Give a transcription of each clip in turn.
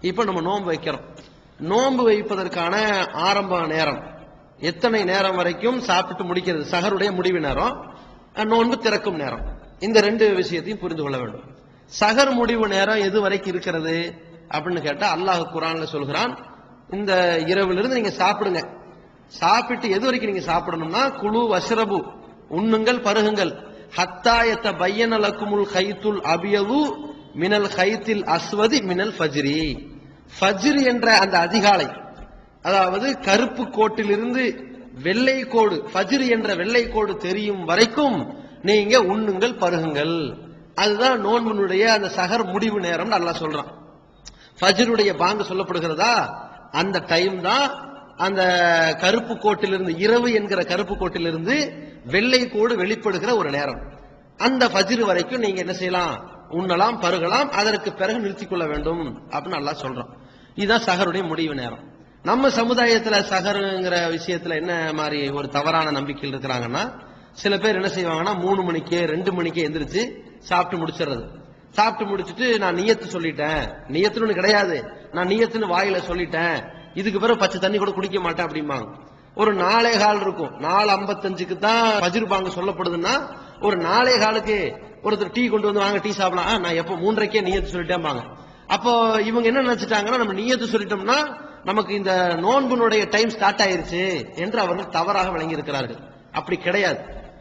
இப்ப நம்ம நோன்பு வைக்கிறோம். நோன்பு வைப்பதற்கான ஆரம்ப நேரம். எத்தனை நேரம் வரைக்கும் சாப்பிட்டு முடிக்கிறது? சகருடைய முடிவு நேரம் நோன்பு திறக்கும் நேரம். இந்த ரெண்டு விஷயத்தையும் புரிந்து கொள்ள வேண்டும். சகர் முடிவு நேரம் எது வரைக்கும் இருக்கிறது? அப்படின்னு கேட்டா அல்லாஹ் குரான்ல சொல்கிறான் இந்த இரவுல இருந்து நீங்க சாப்பிடுங்க. சாப்பிட்டு எது வரைக்கும் நீங்க சாப்பிடணும்னா குழு வசரபு உண்ணுங்கள் பருகுங்கள். ஹத்தாயத்த பையனலக்குமுல் ஹைத்துல் அபியவு மினல் கைத்தில் அஸ்வதி மினல் ஃபஜ்ரி. ஃபஜ்ர் என்ற அந்த அதிகாலை அதாவது கருப்பு கோட்டிலிருந்து வெள்ளை கோடு ஃபஜ்ர் என்ற வெள்ளை கோடு தெரியும் வரைக்கும் நீங்க உண்ணுங்கள் பருகுங்கள். அதுதான் நோன்புனுடைய அந்த சகர் முடிவு நேரம் நல்லா சொல்றான். ஃபஜ்ருடைய பாங்கு சொல்லப்படுகிறதா? அந்த டைம் தான் அந்த கருப்பு கோட்டிலிருந்து இரவு என்கிற கருப்பு கோட்டிலிருந்து வெள்ளை கோடு வெளிப்படுகிற ஒரு நேரம். அந்த ஃபஜ்ரு வரைக்கும் நீங்க என்ன செய்யலாம்? உண்ணலாம் பருகலாம் அதற்கு பிறகு நிறுத்திக் கொள்ள வேண்டும் அப்படின்னு நல்லா சொல்றோம் இதுதான் சகருடைய முடிவு நேரம். நம்ம சமுதாயத்துல சகருங்கிற விஷயத்துல என்ன மாதிரி ஒரு தவறான நம்பிக்கையில் இருக்கிறாங்கன்னா சில பேர் என்ன செய்வாங்கன்னா மூணு மணிக்கே ரெண்டு மணிக்கே எந்திரிச்சு சாப்பிட்டு முடிச்சிடுறது. சாப்பிட்டு முடிச்சுட்டு நான் நியத்து சொல்லிட்டேன். நியத்துன்னு கிடையாது. நான் நியத்துன்னு வாயில சொல்லிட்டேன். இதுக்கு பிறகு பச்சை தண்ணி கூட குடிக்க மாட்டேன் அப்படிம்பாங்க. ஒரு நாளே கால் இருக்கும். நாலு ஐம்பத்தஞ்சுக்கு தான் பஜிர்பாங்க சொல்லப்படுதுன்னா ஒரு நாளே காலுக்கு ஒருத்தர் டீ கொண்டு வந்து வாங்க டீ சாப்பிடலாம். நான் எப்போ மூன்றரைக்கே நீயத்து சொல்லிட்டேம்பாங்க. அப்போ இவங்க என்ன நினைச்சிட்டாங்கன்னா நம்ம நீயத்து சொல்லிட்டோம்னா நமக்கு இந்த நோன்புனுடைய டைம் ஸ்டார்ட் ஆயிருச்சு என்று அவர்கள் தவறாக விளங்கி இருக்கிறார்கள் அப்படி கிடையாது.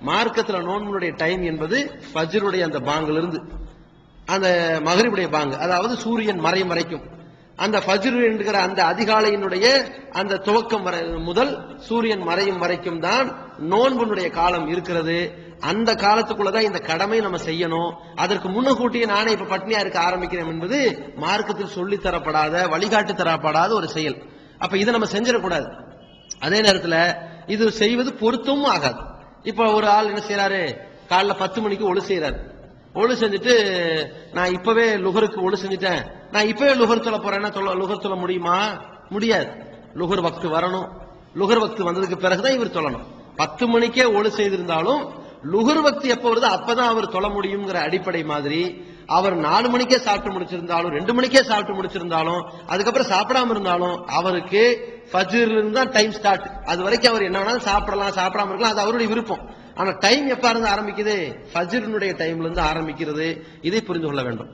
மார்க்கத்தில் நோன்புனுடைய டைம் என்பது ஃபஜ்ருடைய அந்த பாங்கிலிருந்து அந்த மகரிபுடைய பாங்கு அதாவது சூரியன் மறையும் மறைக்கும் அந்த ஃபஜ்ர் என்கிற அந்த அதிகாலையினுடைய அந்த துவக்கம் வரை முதல் சூரியன் மறையும் வரைக்கும் தான் நோன்புனுடைய காலம் இருக்கிறது. அந்த காலத்துக்குள்ளதான் இந்த கடமை நம்ம செய்யணும். அதற்கு முன்னக்கூட்டியே நானே இப்ப பட்னியா இருக்க ஆரம்பிக்கிறேன் என்பது மார்க்கத்தில் சொல்லித் தரப்படாத வழிகாட்டு தரப்படாத ஒரு செயல். அப்ப இதை நம்ம செஞ்சிடக்கூடாது. அதே நேரத்துல இது செய்வது பொருத்தமும் ஆகாது. இப்ப ஒரு ஆள் என்ன செய்யறாரு காலைல பத்து மணிக்கு ஒழு செய்யறாரு ஒழு செஞ்சுட்டு நான் இப்பவே லுகருக்கு ஒழு செஞ்சுட்டேன். நான் இப்பவே லுகர் சொல்ல போறேன்னா சொல்ல லுகர் சொல்ல முடியுமா? முடியாது. லுகர் வக்து வரணும். லுகர் வக்து வந்ததுக்கு பிறகுதான் இவர் சொல்லணும். பத்து மணிக்கே ஒழு செய்திருந்தாலும் லுகர் வக்து எப்ப வருதோ அப்பதான் அவர் சொல்ல முடியுங்கிற அடிப்படை மாதிரி அவர் நாலு மணிக்கே சாப்பிட்டு முடிச்சிருந்தாலும் ரெண்டு மணிக்கே சாப்பிட்டு முடிச்சிருந்தாலும் அதுக்கப்புறம் சாப்பிடாம இருந்தாலும் அவருக்கு ஃபஜ்ர்ல இருந்து தான் டைம் ஸ்டார்ட் அது வரைக்கும் அவர் என்ன வேணாலும் சாப்பிடலாம் சாப்பிடாம இருக்கலாம் அது அவருடைய விருப்பம். ஆனா டைம் எப்ப இருந்து ஆரம்பிக்குது? ஃபஜ்ரினுடைய டைம்ல இருந்து ஆரம்பிக்கிறது. இதை புரிந்து கொள்ள வேண்டும்.